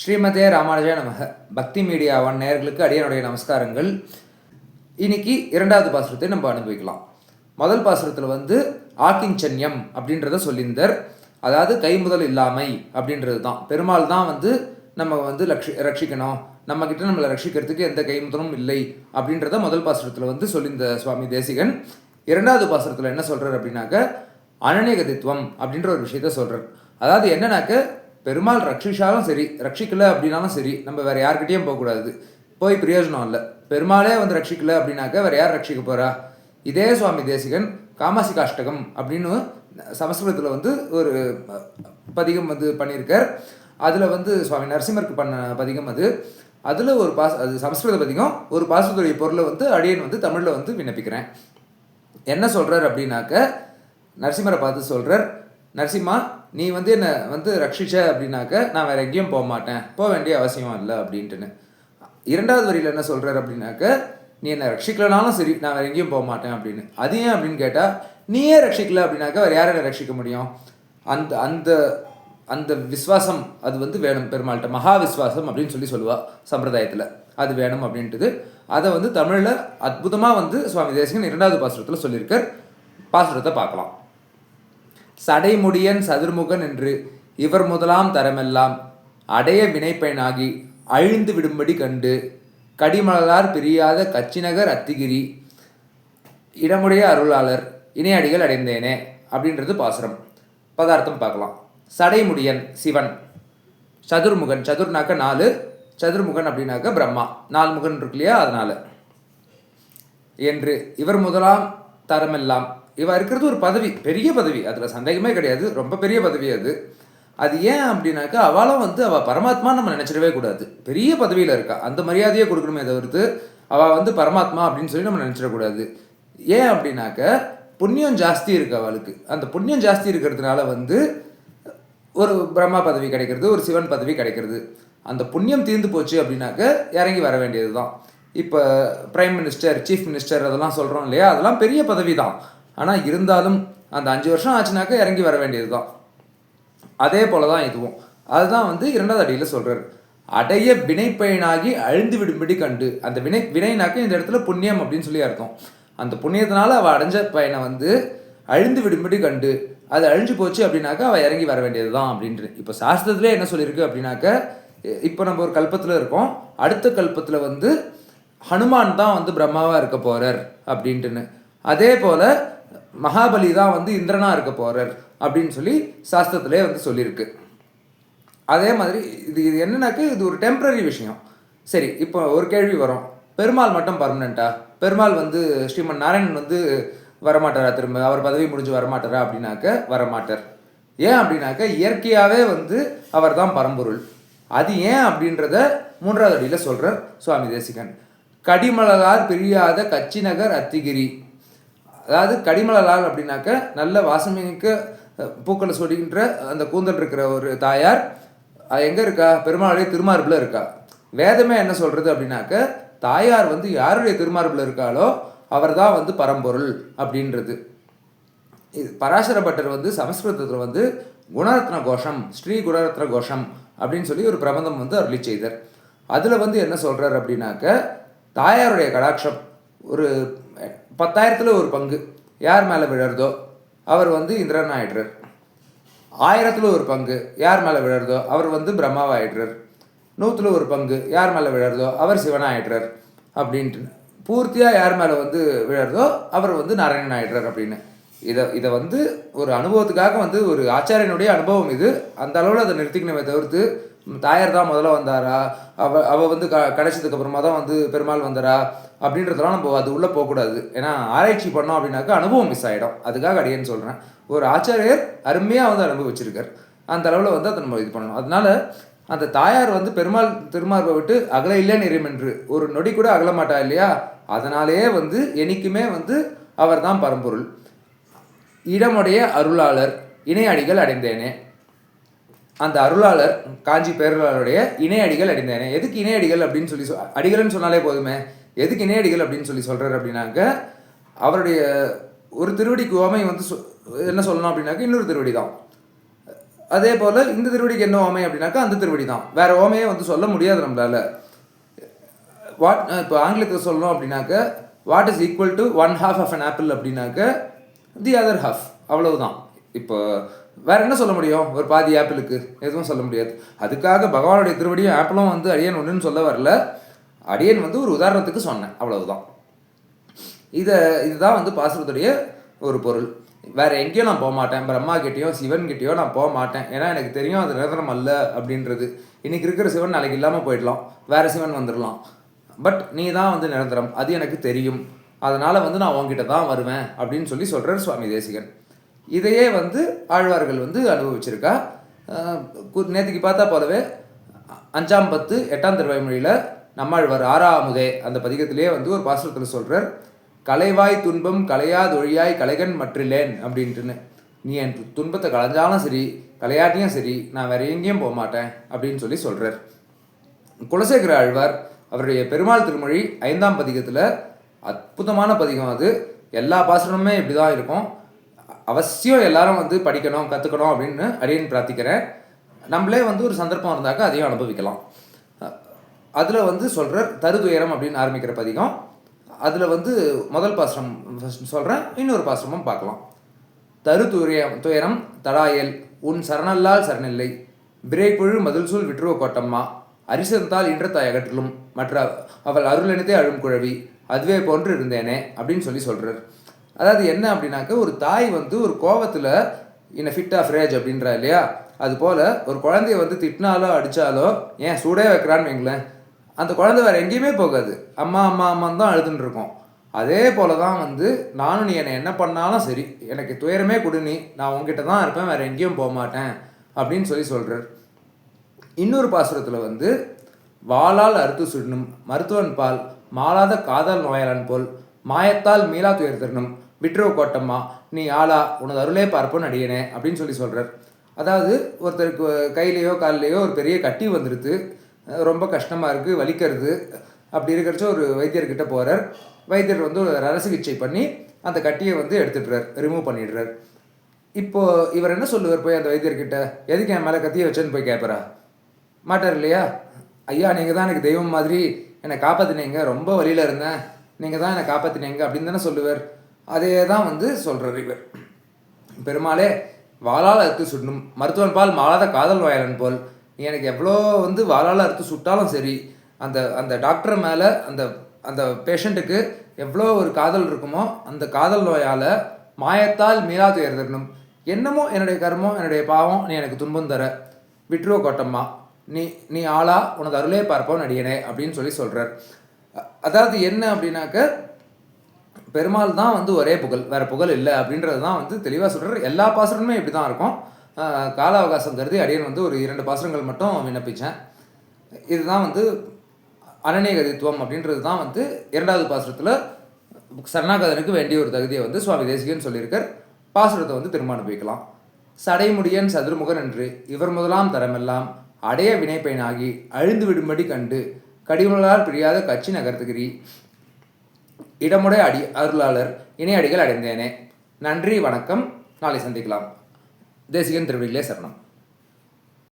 ஸ்ரீமதே ராமானுஜா நமக. பக்தி மீடியாவான் நேர்களுக்கு அடியனுடைய நமஸ்காரங்கள். இன்னைக்கு இரண்டாவது பாசுரத்தை நம்ம அனுபவிக்கலாம். முதல் பாசுரத்தில் வந்து ஆக்கிஞ்சன்யம் அப்படின்றத சொல்லியிருந்தார். அதாவது கைமுதல் இல்லாமை அப்படின்றது தான். பெருமாள் தான் வந்து நம்ம வந்து லக்ஷி ரட்சிக்கணும். நம்ம கிட்ட நம்மளை ரட்சிக்கிறதுக்கு எந்த கைமுதலும் இல்லை அப்படின்றத முதல் பாசுரத்தில் வந்து சொல்லியிருந்த சுவாமி தேசிகன். இரண்டாவது பாசுரத்தில் என்ன சொல்றார் அப்படின்னாக்க அனநேகதித்துவம் அப்படின்ற ஒரு விஷயத்த சொல்றார். அதாவது என்னன்னாக்க பெருமாள் ரட்சிச்சாலும் சரி ரட்சிக்கல அப்படின்னாலும் சரி நம்ம வேறு யார்கிட்டயும் போகக்கூடாது போய் பிரயோஜனம் இல்லை. பெருமாளே வந்து ரட்சிக்கல அப்படின்னாக்க வேற யார் ரட்சிக்க போகிறா இதே சுவாமி தேசிகன் காமாசிகாஷ்டகம் அப்படின்னு சமஸ்கிருதத்தில் வந்து ஒரு பதிகம் வந்து பண்ணியிருக்கார். அதில் வந்து சுவாமி நரசிம்மருக்கு பண்ண பதிகம் அது. அதில் ஒரு பாஸ் அது சமஸ்கிருத பதிகம் ஒரு பாசத்துடைய பொருளை வந்து அடியன் வந்து தமிழில் வந்து விண்ணப்பிக்கிறேன். என்ன சொல்கிறார் அப்படின்னாக்க நரசிம்மரை பார்த்து சொல்கிறார் நரசிம்மா நீ வந்து என்னை வந்து ரட்சிச்ச அப்படின்னாக்க நான் வேற எங்கேயும் போக மாட்டேன். போக வேண்டிய அவசியம் இல்லை அப்படின்ட்டுன்னு. இரண்டாவது வரியில் என்ன சொல்கிறார் அப்படின்னாக்க நீ என்னை ரட்சிக்கலனாலும் சரி நான் வேற எங்கேயும் போக மாட்டேன் அப்படின்னு. அது ஏன் அப்படின்னு கேட்டால் நீயே ரட்சிக்கல அப்படின்னாக்க வேற யாரை ரட்சிக்க முடியும்? அந்த அந்த அந்த விஸ்வாசம் அது வந்து வேணும். பெருமாள்கிட்ட மகா விஸ்வாசம் அப்படின்னு சொல்லி சொல்லுவா சம்பிரதாயத்தில். அது வேணும் அப்படின்ட்டு அதை வந்து தமிழில் அற்புதமாக வந்து சுவாமி தேசிகன் இரண்டாவது பாசுரத்தில் சொல்லியிருக்கார். பாசுரத்தை பார்க்கலாம். சடைமுடியன் சதுர்முகன் என்று இவர் முதலாம் தரமெல்லாம் அடைய வினைப்பயனாகி அழிந்து விடும்படி கண்டு கடிமலரார் பிரியாத கச்சிநகர் அத்திகிரி இடமுடைய அருளாளர் இணையடிகள் அடைந்தேனே அப்படின்றது பாசுரம். பதார்த்தம் பார்க்கலாம். சடைமுடியன் சிவன். சதுர்முகன் சதுர்னாக்க நாலு சதுர்முகன் அப்படின்னாக்க பிரம்மா. நாலு முகன் இருக்கு இல்லையா? அதனால். என்று இவர் முதலாம் தரமெல்லாம் இவ இருக்கிறது ஒரு பதவி பெரிய பதவி. அதில் சந்தேகமே கிடையாது. ரொம்ப பெரிய பதவி அது. அது ஏன் அப்படின்னாக்கா அவளும் வந்து அவள் பரமாத்மா நம்ம நினச்சிடவே கூடாது. பெரிய பதவியில் இருக்கா. அந்த மரியாதையை கொடுக்கணுமே தவிர்த்து அவள் வந்து பரமாத்மா அப்படின்னு சொல்லி நம்ம நினச்சிடக்கூடாது ஏன் அப்படின்னாக்க புண்ணியம் ஜாஸ்தி இருக்கு அவளுக்கு. அந்த புண்ணியம் ஜாஸ்தி இருக்கிறதுனால வந்து ஒரு பிரம்மா பதவி கிடைக்கிறது ஒரு சிவன் பதவி கிடைக்கிறது. அந்த புண்ணியம் தீர்ந்து போச்சு அப்படின்னாக்க இறங்கி வர வேண்டியது தான் இப்போ பிரைம் மினிஸ்டர் சீஃப் மினிஸ்டர் அதெல்லாம் சொல்கிறோம் இல்லையா? அதெல்லாம் பெரிய பதவி தான் ஆனால் இருந்தாலும் அந்த அஞ்சு வருஷம் ஆச்சுனாக்கா இறங்கி வர வேண்டியது தான் அதே போல தான் இதுவும். அதுதான் வந்து இரண்டாவது அடியில் சொல்கிறார் அடைய வினைப்பயனாகி அழிந்து விடும்படி கண்டு. அந்த வினை வினைனாக்க இந்த இடத்துல புண்ணியம் அப்படின்னு சொல்லி அர்த்தம். அந்த புண்ணியத்தினால அவள் அடைஞ்ச பயனை வந்து அழிந்து விடும்படி கண்டு. அது அழிஞ்சு போச்சு அப்படின்னாக்கா அவள் இறங்கி வர வேண்டியது தான் அப்படின்ட்டு இப்போ சாஸ்திரத்திலே என்ன சொல்லியிருக்கு அப்படின்னாக்க இப்போ நம்ம ஒரு கல்பத்தில் இருக்கோம். அடுத்த கல்பத்தில் வந்து ஹனுமான் தான் வந்து பிரம்மாவாக இருக்க போகிறார் அப்படின்ட்டுன்னு. அதே போல் மகாபலி தான் வந்து இந்திரனா இருக்க போகிறார் அப்படின்னு சொல்லி சாஸ்திரத்திலே வந்து சொல்லியிருக்கு. அதே மாதிரி இது இது என்னன்னாக்கு இது ஒரு டெம்பரரி விஷயம். சரி இப்போ ஒரு கேள்வி வரும். பெருமாள் மட்டும் பர்மனெண்ட்டா பெருமாள் வந்து ஸ்ரீமன் நாராயணன் வந்து வரமாட்டாரா திரும்ப? அவர் பதவி முடிஞ்சு வரமாட்டாரா அப்படின்னாக்க வரமாட்டார். ஏன் அப்படின்னாக்க இயற்கையாகவே வந்து அவர் தான் பரம்பொருள். அது ஏன் அப்படின்றத மூன்றாவது அடியில் சொல்கிறார் சுவாமி தேசிகன். கடிமலரார் பிரியாத கச்சிநகர் அத்திகிரி. அதாவது கடிமலலால் அப்படின்னாக்க நல்ல வாசமிக்க பூக்களை சொடிக்கின்ற அந்த கூந்தல் இருக்கிற ஒரு தாயார். அது எங்கே இருக்கா? பெருமாளுடைய திருமார்பில் இருக்கா? வேதமே என்ன சொல்கிறது அப்படின்னாக்க தாயார் வந்து யாருடைய திருமார்பில் இருக்காளோ அவர் தான் வந்து பரம்பொருள் அப்படின்றது. இது பராசர பட்டர் வந்து சமஸ்கிருதத்தில் வந்து குணரத்ன கோஷம் ஸ்ரீ குணரத்ன கோஷம் அப்படின்னு சொல்லி ஒரு பிரபந்தம் வந்து அருளி செய்தார். அதில் வந்து என்ன சொல்கிறார் அப்படின்னாக்க தாயாருடைய கடாட்சம் ஒரு பத்தாயிரத்தில் ஒரு பங்கு. யார் மேலே விழறதோ அவர் வந்து இந்திரன் ஆயிடுறார். ஆயிரத்தில் ஒரு பங்கு யார் மேலே விழறதோ அவர் வந்து பிரம்மாவாயிடுறார் நூற்றில் ஒரு பங்கு யார் மேலே விழறதோ அவர் சிவனாயிடுறார் அப்படின்ட்டு. பூர்த்தியாக யார் மேலே வந்து விழறதோ அவர் வந்து நாராயணன் ஆயிடுறார் அப்படின்னு. இதை இதை வந்து ஒரு அனுபவத்துக்காக வந்து ஒரு ஆச்சாரியனுடைய அனுபவம் இது. அந்த அளவில் அதை நிறுத்திக்கணுமே தவிர்த்து தாயார் தான் முதல்ல வந்தாரா? அவ அவள் வந்து க கிடைச்சதுக்கு அப்புறமா தான் வந்து பெருமாள் வந்தாரா? அப்படின்றதெல்லாம் நம்ம அது உள்ளே போகக்கூடாது. ஏன்னா ஆராய்ச்சி பண்ணோம் அப்படின்னாக்கா அனுபவம் மிஸ் ஆகிடும் அதுக்காக அடியேன்னு சொல்கிறேன் ஒரு ஆச்சாரியர் அருமையாக வந்து அனுபவிச்சிருக்கார். அந்த அளவில் வந்து அதை நம்ம இது பண்ணணும். அதனால அந்த தாயார் வந்து பெருமாள் திருமார்பை விட்டு அகல இல்லைன்னு நிறைமென்று ஒரு நொடி கூட அகல மாட்டா இல்லையா? அதனாலேயே வந்து என்றைக்குமே வந்து அவர் தான் பரம்பொருள். இடமுடைய அருளாளர் இணையடிகள் அடைந்தேனே. அந்த அருளாளர் காஞ்சி பேரலாளருடைய இணையடிகள் அடைந்தேனே. எதுக்கு இணையடிகள் அப்படின்னு சொல்லி சொ- அடிகள்னு சொன்னாலே போதுமே. எதுக்கு இணையடிகள் அப்படின்னு சொல்லி சொல்கிறார் அப்படின்னாக்க அவருடைய ஒரு திருவடிக்கு உவமை வந்து சொ- என்ன சொல்லணும் அப்படின்னாக்க இன்னொரு திருவடி தான் அதே போல் இந்த திருவடிக்கு என்ன ஓமை அப்படின்னாக்கா அந்த திருவடி தான் வேறு ஓமையே வந்து சொல்ல முடியாது நம்மளால. வாட் இப்போ ஆங்கிலத்தில் சொல்லணும் அப்படின்னாக்க what is equal to one half of an apple அப்படின்னாக்க தி அதர் ஹாஃப் அவ்வளவுதான். இப்போ வேற என்ன சொல்ல முடியும்? ஒரு பாதி ஆப்பிளுக்கு. எதுவும் சொல்ல முடியாது. அதுக்காக பகவானுடைய திருவடியும் ஆப்பிளும் வந்து அழியன் ஒன்றுன்னு சொல்ல வரல. அடியன் வந்து ஒரு உதாரணத்துக்கு சொன்னேன் அவ்வளவுதான். இதை இதுதான் வந்து பாசுரத்துடைய ஒரு பொருள். வேற எங்கேயும் நான் போக மாட்டேன் பிரம்மா கிட்டேயோ சிவன் கிட்டேயோ நான் போக மாட்டேன் ஏன்னா எனக்கு தெரியும் அது நிரந்தரம் அல்ல அப்படின்றது. இன்னைக்கு இருக்கிற சிவன் நாளைக்கு இல்லாமல் போயிடலாம். வேற சிவன் வந்துடலாம். பட் நீ தான் வந்து நிரந்தரம். அது எனக்கு தெரியும். அதனால வந்து நான் உன்கிட்ட தான் வருவேன் அப்படின்னு சொல்லி சொல்கிறார் சுவாமி தேசிகன். இதையே வந்து ஆழ்வார்கள் வந்து அனுபவிச்சிருக்கா. நேற்றுக்கு பார்த்தா போலவே அஞ்சாம் பத்து எட்டாம் திருவாய்மொழியில் நம்மாழ்வார் ஆறாமுதே அந்த பதிகத்திலேயே வந்து ஒரு பாசுரத்தில் சொல்கிறார் கலைவாய் துன்பம் கலையாதொழியாய் கலைகன் மற்றிலேன் அப்படின்ட்டுன்னு. நீ என் துன்பத்தை களைஞ்சாலும் சரி கலையாட்டியும் சரி நான் வேற எங்கேயும் போக மாட்டேன் அப்படின்னு சொல்லி சொல்கிறார் குலசேகர ஆழ்வார் அவருடைய பெருமாள் திருமொழி ஐந்தாம் பதிகத்தில் அற்புதமான பதிகம் அது. எல்லா பாசுரமுமே இப்படி தான் இருக்கும். அவசியம் எல்லாரும் வந்து படிக்கணும் கற்றுக்கணும் அப்படின்னு அடியன் பிரார்த்திக்கிறேன். நம்மளே வந்து ஒரு சந்தர்ப்பம் இருந்தாக்கா அதையும் அனுபவிக்கலாம். அதில் வந்து சொல்கிற தருதுயரம் அப்படின்னு ஆரம்பிக்கிற பதிகம். அதில் வந்து முதல் பாசனம் சொல்கிறேன் இன்னொரு பாசனமும் பார்க்கலாம். தரு துயரம் துயரம் தடாயல் உன் சரணல்லால் சரணில்லை. விரைப்புழு மதில் சூழ் விற்றுவ கோட்டம்மா. அரிசந்தால் இன்றத்தாய் அகற்றிலும். மற்ற அவள் அருளெனத்தே அழும் குழவி. அதுவே போன்று இருந்தேனே அப்படின்னு சொல்லி சொல்கிறார் அதாவது என்ன அப்படின்னாக்க ஒரு தாய் வந்து ஒரு கோவத்தில் இன்ன ஃபிட் ஆஃப் ரேஜ் அப்படின்றா இல்லையா? அது போல் ஒரு குழந்தைய வந்து திட்டினாலோ அடித்தாலோ ஏன் சூடே வைக்கிறான்னு வைங்களேன். அந்த குழந்தை வேற எங்கேயுமே போகாது. அம்மா அம்மா அம்மான்னு தான் அழுதுன்னு அதே போல தான் வந்து நானும் நீ என்னை என்ன பண்ணாலும் சரி எனக்கு துயரமே கொடு நீ. நான் உங்ககிட்ட தான் இருப்பேன் வேறு எங்கேயும் போக மாட்டேன் அப்படின்னு சொல்லி சொல்கிறார் இன்னொரு பாசுரத்தில் வந்து வாளால் அறுத்து சுடணும் மருத்துவன் பால் மாளாத காதல் நோயாளன் போல் மாயத்தால் மீளா துயர் தரணும். விட்ரோ கோட்டம்மா நீ ஆளா உனது அருளே பார்ப்போன்னு அடியனே அப்படின்னு சொல்லி சொல்கிறார் அதாவது ஒருத்தருக்கு கையிலையோ கால்லையோ ஒரு பெரிய கட்டி வந்துடுது ரொம்ப கஷ்டமாக இருக்குது வலிக்கிறது. அப்படி இருக்கிறச்ச ஒரு வைத்தியர்கிட்ட போகிறார் வைத்தியர் வந்து ஒரு சிகிச்சை பண்ணி அந்த கட்டியை வந்து எடுத்துடுறார் ரிமூவ் பண்ணிடுறார். இப்போது இவர் என்ன சொல்லுவார் போய் அந்த வைத்தியர்கிட்ட எதுக்கு என் மேலே கத்தியை வச்சேன்னு போய் கேட்பறா மாட்டார் இல்லையா? ஐயா நீங்கள் தான் எனக்கு தெய்வம் மாதிரி என்னை காப்பாற்றினீங்க ரொம்ப வழியில் இருந்தேன். நீங்கள் தான் என்னை காப்பாற்றினீங்க அப்படின்னு தானே சொல்லுவார். அதே தான் வந்து சொல்கிறார் இவர். பெருமாளே வாளால் அறுத்து சுடணும். மருத்துவன் பால் மாலாத காதல் வாயலன் போல். எனக்கு எவ்வளோ வந்து வாளால் அறுத்து சுட்டாலும் சரி அந்த அந்த டாக்டர் மேலே அந்த அந்த பேஷண்ட்டுக்கு எவ்வளோ ஒரு காதல் இருக்குமோ அந்த காதல் நோயால் மாயத்தால் மீளாது எழுதணும் தரணும் என்னமோ என்னுடைய கர்மம் என்னுடைய பாவம் நீ எனக்கு துன்பம் தர. விட்ருவோ கோட்டம்மா. நீ நீ ஆளா உனது அருளே பார்ப்போம் நடிகனே அப்படின்னு சொல்லி சொல்கிறார் அதாவது என்ன அப்படின்னாக்க பெருமாள் தான் வந்து ஒரே புகழ் வேறு புகழ் இல்லை அப்படின்றது தான் வந்து தெளிவாக சொல்கிறார் எல்லா பாசுரமுமே இப்படி தான் இருக்கும். கால அவகாசம் கருதி அடியன் வந்து ஒரு இரண்டு பாசுரங்கள் மட்டும் விண்ணப்பித்தேன் இதுதான் வந்து அனநேகதித்துவம் அப்படின்றது தான் வந்து இரண்டாவது பாசுரத்தில் சரணாகதனுக்கு வேண்டிய ஒரு தகுதியை வந்து சுவாமி தேசிகன் சொல்லியிருக்கார். பாசுரத்தை வந்து திரும்ப அனுப்பிக்கலாம் சடைமுடியன் சதுர்முகன் என்று இவர் முதலாம் தரமெல்லாம் அடைய வினைப்பயனாகி அழிந்து விடும்படி கண்டு கடிமலால் பிரியாத கட்சி நகர்த்துகிறி. இடமுடைய அடி அருளாளர் இணை அடிகள் அடைந்தேனே. நன்றி வணக்கம். நாளை சந்திக்கலாம். de sigue entre Brock Lesnar, ¿no?